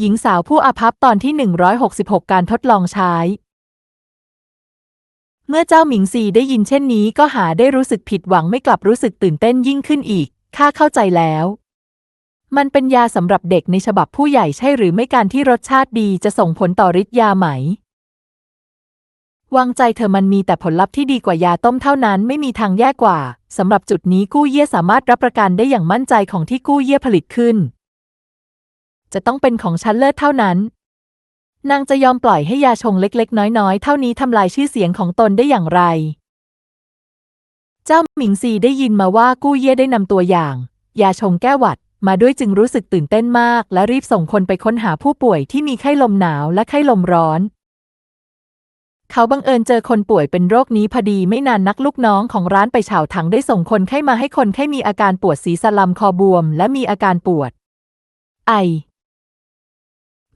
หญิงสาวผู้อาภัพตอนที่ 166 การทดลองใช้ เมื่อเจ้าหมิงซีได้ยินเช่นนี้ก็หาได้รู้สึกผิดหวังไม่กลับรู้สึกตื่นเต้นยิ่งขึ้นอีก ข้าเข้าใจแล้ว มันเป็นยาสำหรับเด็กในฉบับผู้ใหญ่ใช่หรือไม่การที่รสชาติดีจะส่งผลต่อฤทธิ์ยาไหม วางใจเธอมันมีแต่ผลลัพธ์ที่ดีกว่ายาต้มเท่านั้นไม่มีทางแย่กว่าสำหรับจุดนี้กู้เย่สามารถรับประกันได้อย่างมั่นใจของที่กู้เย่ผลิตขึ้น จะต้องเป็นของชั้นเลิศเท่านั้น นางจะยอมปล่อยให้ยาชงเล็กๆ น้อยๆ เท่านี้ทำลายชื่อเสียงของตนได้อย่างไร เจ้าหมิงซีได้ยินมาว่ากู้เย่ได้นำตัวอย่าง ยาชงแก้หวัดมาด้วยจึงรู้สึกตื่นเต้นมาก และรีบส่งคนไปค้นหาผู้ป่วยที่มีไข้ลมหนาวและไข้ลมร้อน เขาบังเอิญเจอคนป่วยเป็นโรคนี้พอดีไม่นานนักลูกน้องของร้านไปเฉาถังได้ส่งคนไข้มาให้คนไข้มีอาการปวดศีรษะลำคอบวม และมีอาการปวด ไอ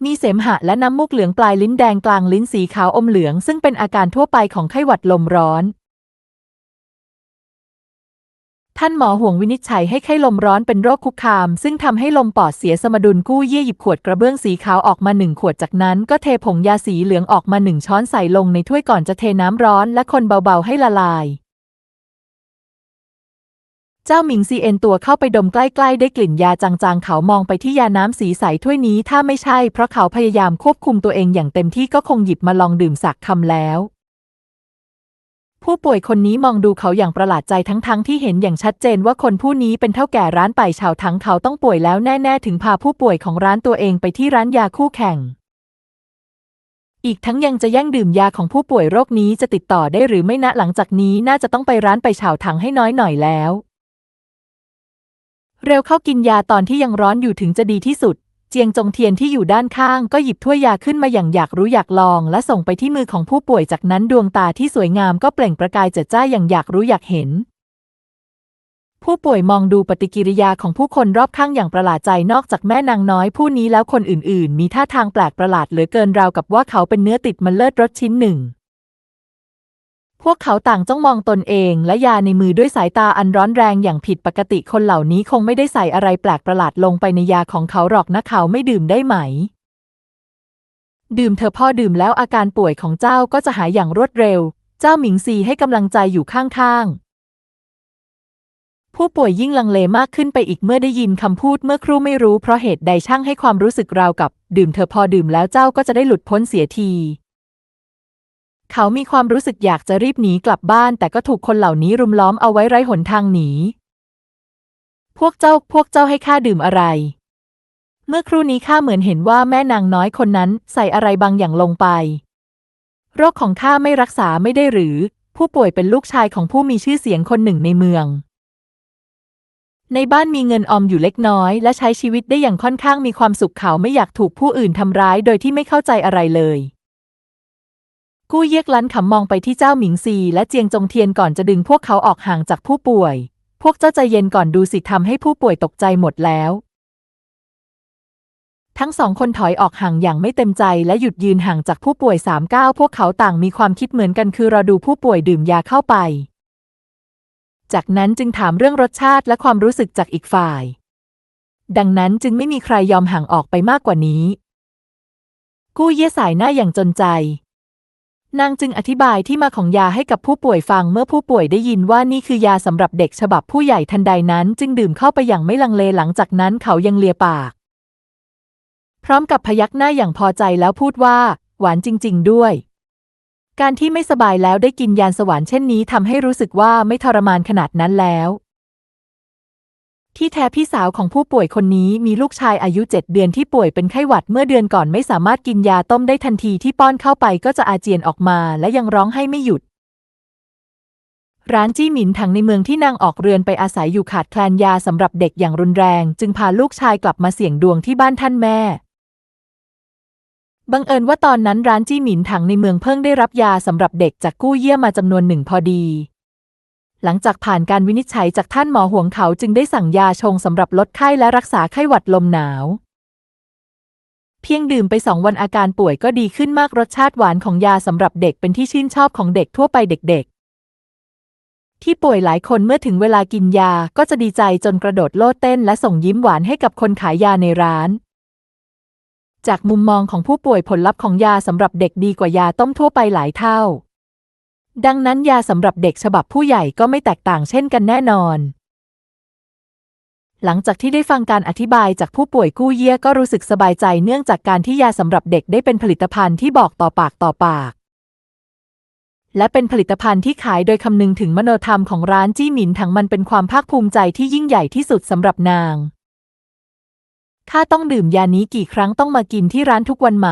มีเสมหะและน้ำมูกเหลืองปลายลิ้นแดงกลางลิ้นสีขาวอมเหลือง ซึ่งเป็นอาการทั่วไปของไข้หวัดลมร้อน ท่านหมอห่วงวินิจฉัยให้ไข้ลมร้อนเป็นโรคคุกคาม ซึ่งทำให้ลมปอดเสียสมดุลกู้เยี่ยหยิบขวดกระเบื้องสีขาวออกมาหนึ่งขวดจากนั้น ก็เทผงยาสีเหลืองออกมาหนึ่งช้อนใส่ลงในถ้วยก่อนจะเทน้ำร้อนและคนเบาๆให้ละลาย เจ้าหมิงซีเอ็นตัวเข้าไปดมใกล้ๆ ได้กลิ่นยาจางๆ เขามองไปที่ยาน้ำสีใสถ้วยนี้ถ้าไม่ใช่ เพราะเขาพยายามควบคุมตัวเองอย่างเต็มที่ก็คงหยิบมาลองดื่มสักคำแล้ว ผู้ป่วยคนนี้มองดูเขาอย่างประหลาดใจทั้งๆทที่เห็นอย่างชัดเจนว่าคนผู้นี้เป็นเท่าแก่ร้านไปชาวทั้งเขาต้องป่วยแล้วแน่ๆ ถึงพาผู้ป่วยของร้านตัวเองไปที่ร้านยาคู่แข่งอีกทั้งยังจะแย่งดื่มยาของผู้ป่วยโรคนี้จะติดต่อได้หรือไม่นะหลังจากนี้น่าจะต้องไปร้านไปชาวถังให้น้อยหน่อยแล้ว เร็วเข้ากินยาตอนที่ยังร้อนอยู่ถึงจะดีที่สุด เจียงจงเทียนที่อยู่ด้านข้างก็หยิบถ้วยยาขึ้นมาอย่างอยากรู้อยากลอง และส่งไปที่มือของผู้ป่วยจากนั้นดวงตาที่สวยงามก็เปล่งประกายเจิดจ้าอย่างอยากรู้อยากเห็น ผู้ป่วยมองดูปฏิกิริยาของผู้คนรอบข้างอย่างประหลาดใจนอกจากแม่นางน้อยผู้นี้แล้วคนอื่นๆ มีท่าทางแปลกประหลาดเหลือเกินราวกับว่าเขาเป็นเนื้อติดมันเลิศรสชิ้นหนึ่ง พวกเขาต่างจ้องมองตนเองและยาในมือด้วยสายตาอันร้อนแรงอย่างผิดปกติคนเหล่านี้คงไม่ได้ใส่อะไรแปลกประหลาดลงไปในยาของเขาหรอกนะเขาไม่ดื่มได้ไหม ดื่มเธอพ่อดื่มแล้วอาการป่วยของเจ้าก็จะหายอย่างรวดเร็ว เจ้าหมิงซีให้กำลังใจอยู่ข้างๆ ผู้ป่วยยิ่งลังเลมากขึ้นไปอีกเมื่อได้ยินคำพูดเมื่อครู่ไม่รู้เพราะเหตุใดช่างให้ความรู้สึกราวกับ ดื่มเธอพอดื่มแล้วเจ้าก็จะได้หลุดพ้นเสียที เขามีความรู้สึกอยากจะรีบหนีกลับบ้าน แต่ก็ถูกคนเหล่านี้รุมล้อมเอาไว้ไร้หนทางหนี พวกเจ้าพวกเจ้าให้ข้าดื่มอะไร เมื่อครู่นี้ข้าเหมือนเห็นว่าแม่นางน้อยคนนั้นใส่อะไรบางอย่างลงไป โรคของข้าไม่รักษาไม่ได้หรือ ผู้ป่วยเป็นลูกชายของผู้มีชื่อเสียงคนหนึ่งในเมือง ในบ้านมีเงินออมอยู่เล็กน้อย และใช้ชีวิตได้อย่างค่อนข้างมีความสุขเขาไม่อยากถูกผู้อื่นทำร้าย โดยที่ไม่เข้าใจอะไรเลย กู้เยียกลันขำมองไปที่เจ้าหมิงซีและเจียงจงเทียนก่อนจะดึงพวกเขาออกห่างจากผู้ป่วย พวกเจ้าใจเย็นก่อนดูสิทำให้ผู้ป่วยตกใจหมดแล้ว ทั้งสองคนถอยออกห่างอย่างไม่เต็มใจและหยุดยืนห่างจากผู้ป่วยสามก้าวพวกเขาต่างมีความคิดเหมือนกันคือรอดูผู้ป่วยดื่มยาเข้าไป จากนั้นจึงถามเรื่องรสชาติและความรู้สึกจากอีกฝ่าย ดังนั้นจึงไม่มีใครยอมห่างออกไปมากกว่านี้ กู้เย่สายหน้าอย่างจนใจ นางจึงอธิบายที่มาของยาให้กับผู้ป่วยฟังเมื่อผู้ป่วยได้ยินว่านี่คือยาสำหรับเด็กฉบับผู้ใหญ่ทันใดนั้น จึงดื่มเข้าไปอย่างไม่ลังเลหลังจากนั้นเขายังเลียปาก พร้อมกับพยักหน้าอย่างพอใจแล้วพูดว่า หวานจริง ๆ ด้วย การที่ไม่สบายแล้วได้กินยานสวรรค์เช่นนี้ทำให้รู้สึกว่าไม่ทรมานขนาดนั้นแล้ว ที่แท้พี่สาวของผู้ป่วยคนนี้มีลูกชายอายุเจ็ดเดือนที่ป่วยเป็นไข้หวัดเมื่อเดือนก่อนไม่สามารถกินยาต้มได้ทันทีที่ป้อนเข้าไปก็จะอาเจียนออกมาและยังร้องให้ไม่หยุด ร้านจี้หมินถังในเมืองที่นางออกเรือนไปอาศัยอยู่ขาดแคลนยาสำหรับเด็กอย่างรุนแรง จึงพาลูกชายกลับมาเสี่ยงดวงที่บ้านท่านแม่บังเอิญว่าตอนนั้นร้านจี้หมินถังในเมืองเพิ่งได้รับยาสำหรับเด็กจากกู้เยี่ยมาจำนวนหนึ่งพอดี หลังจากผ่านการวินิจฉัยจากท่านหมอห่วงเขาจึงได้สั่งยาชงสำหรับลดไข้และรักษาไข้หวัดลมหนาว เพียงดื่มไปสองวันอาการป่วยก็ดีขึ้นมากรสชาติหวานของยาสำหรับเด็กเป็นที่ชื่นชอบของเด็กทั่วไปเด็กๆ ที่ป่วยหลายคนเมื่อถึงเวลากินยาก็จะดีใจจนกระโดดโลดเต้นและส่งยิ้มหวานให้กับคนขายยาในร้านจากมุมมองของผู้ป่วยผลลัพธ์ของยาสำหรับเด็กดีกว่ายาต้มทั่วไปหลายเท่า ดังนั้นยาสำหรับเด็กฉบับผู้ใหญ่ก็ไม่แตกต่างเช่นกันแน่นอน หลังจากที่ได้ฟังการอธิบายจากผู้ป่วยกู้เยี่ยก็รู้สึกสบายใจเนื่องจากการที่ยาสำหรับเด็กได้เป็นผลิตภัณฑ์ที่บอกต่อปากต่อปาก และเป็นผลิตภัณฑ์ที่ขายโดยคำนึงถึงมโนธรรมของร้านจี้หมินถังมันเป็นความภาคภูมิใจที่ยิ่งใหญ่ที่สุดสำหรับนางข้าต้องดื่มยานี้กี่ครั้งต้องมากินที่ร้านทุกวันไหม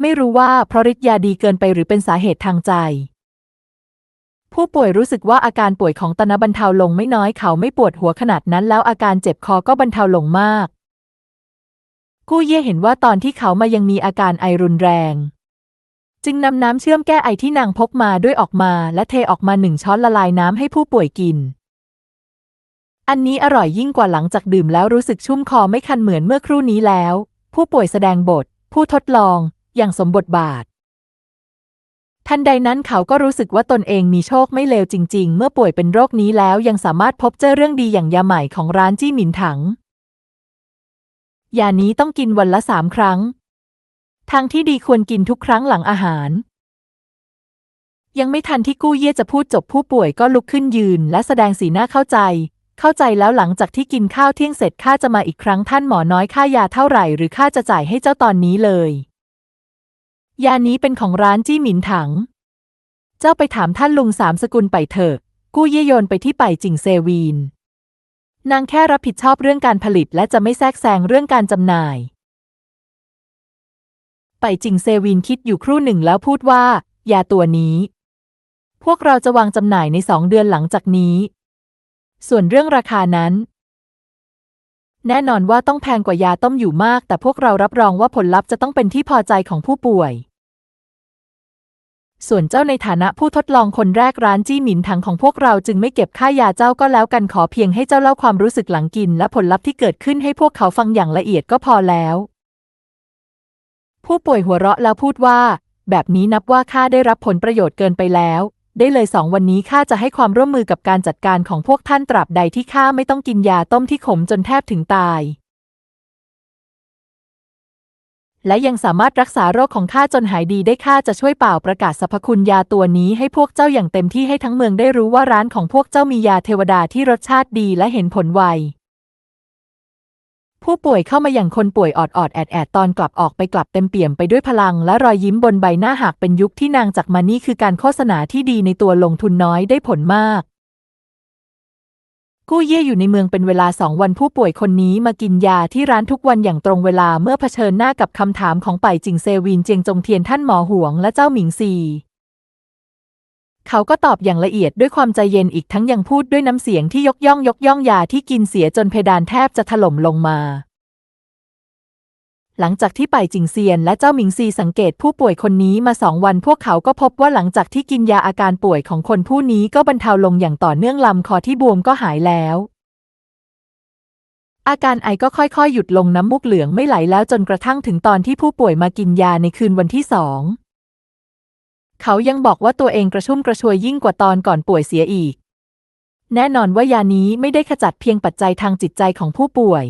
ไม่รู้ว่าเพราะฤทธิ์ยาดีเกินไปหรือเป็นสาเหตุทางใจ ผู้ป่วยรู้สึกว่าอาการป่วยของตนบรรเทาลงไม่น้อยเขาไม่ปวดหัวขนาดนั้นแล้วอาการเจ็บคอก็บรรเทาลงมาก กู้เย่เห็นว่าตอนที่เขามายังมีอาการไอรุนแรง จึงนำน้ำเชื่อมแก้ไอที่นางพกมาด้วยออกมา และเทออกมาหนึ่งช้อนละลายน้ำให้ผู้ป่วยกิน อันนี้อร่อยยิ่งกว่าหลังจากดื่มแล้วรู้สึกชุ่มคอไม่คันเหมือนเมื่อครู่นี้แล้ว ผู้ป่วยแสดงบท ผู้ทดลอง อย่างสมบทบาท ทันใดนั้นเขาก็รู้สึกว่าตนเองมีโชคไม่เลวจริง ๆ เมื่อป่วยเป็นโรคนี้แล้วยังสามารถพบเจอเรื่องดีอย่างยาใหม่ของร้านจี้หมินถัง ยานี้ต้องกินวันละสามครั้ง ทางที่ดีควรกินทุกครั้งหลังอาหาร ยังไม่ทันที่กู้เย่จะพูดจบผู้ป่วยก็ลุกขึ้นยืน และแสดงสีหน้าเข้าใจ เข้าใจแล้วหลังจากที่กินข้าวเที่ยงเสร็จข้าจะมาอีกครั้งท่านหมอน้อยค่ายาเท่าไหร่ หรือข้าจะจ่ายให้เจ้าตอนนี้เลย ยานี้เป็นของร้านจี้หมินถัง เจ้าไปถามท่านลุงสามสกุลไปเถอะ กู้เย่โยนไปที่ไปจิงเซวีน นางแค่รับผิดชอบเรื่องการผลิตและจะไม่แทรกแซงเรื่องการจำหน่าย ไปจิงเซวินคิดอยู่ครู่หนึ่งแล้วพูดว่า ยาตัวนี้ พวกเราจะวางจำหน่ายในสองเดือนหลังจากนี้ ส่วนเรื่องราคานั้น แน่นอนว่าต้องแพงกว่ายาต้มอยู่มาก แต่พวกเรารับรองว่าผลลัพธ์จะต้องเป็นที่พอใจของผู้ป่วย ส่วนเจ้าในฐานะผู้ทดลองคนแรกร้านจี้หมินถังของพวกเราจึงไม่เก็บค่ายาเจ้าก็แล้วกันขอเพียงให้เจ้าเล่าความรู้สึกหลังกิน และผลลัพธ์ที่เกิดขึ้นให้พวกเขาฟังอย่างละเอียดก็พอแล้ว ผู้ป่วยหัวเราะแล้วพูดว่า แบบนี้นับว่าข้าได้รับผลประโยชน์เกินไปแล้ว ได้เลยสองวันนี้ข้าจะให้ความร่วมมือกับการจัดการของพวกท่านตราบใดที่ข้าไม่ต้องกินยาต้มที่ขมจนแทบถึงตาย และยังสามารถรักษาโรคของข้าจนหายดีได้ข้าจะช่วยเป่าประกาศสรรพคุณยาตัวนี้ให้พวกเจ้าอย่างเต็มที่ให้ทั้งเมืองได้รู้ว่าร้านของพวกเจ้ามียาเทวดาที่รสชาติดีและเห็นผลไว ผู้ป่วยเข้ามาอย่างคนป่วยออดออดแอดแอดตอนกลับออกไปกลับเต็มเปี่ยมไปด้วยพลัง และรอยยิ้มบนใบหน้าหากเป็นยุคที่นางจากมานี่คือการโฆษณาที่ดีในตัวลงทุนน้อยได้ผลมาก กู้เย่อยู่ในเมืองเป็นเวลาสองวันผู้ป่วยคนนี้มากินยาที่ร้านทุกวันอย่างตรงเวลาเมื่อเผชิญหน้ากับคำถามของป่ายจิงเซวินเจียงจงเทียนท่านหมอหวงและเจ้าหมิงซี เขาก็ตอบอย่างละเอียดด้วยความใจเย็นอีกทั้งยังพูดด้วยน้ำเสียงที่ยกย่องยกย่องยาที่กินเสียจนเพดานแทบจะถล่มลงมา หลังจากที่ไปจิงเซียนและเจ้าหมิงซีสังเกตผู้ป่วยคนนี้มาสองวันพวกเขาก็พบว่าหลังจากที่กินยาอาการป่วยของคนผู้นี้ก็บรรเทาลงอย่างต่อเนื่องลำคอที่บวมก็หายแล้วอาการไอก็ค่อยๆ หยุดลงน้ำมูกเหลืองไม่ไหลแล้วจนกระทั่งถึงตอนที่ผู้ป่วยมากินยาในคืนวันที่สอง เขายังบอกว่าตัวเองกระชุ่มกระชวยยิ่งกว่าตอนก่อนป่วยเสียอีก แน่นอนว่ายานี้ไม่ได้ขจัดเพียงปัจจัยทางจิตใจของผู้ป่วย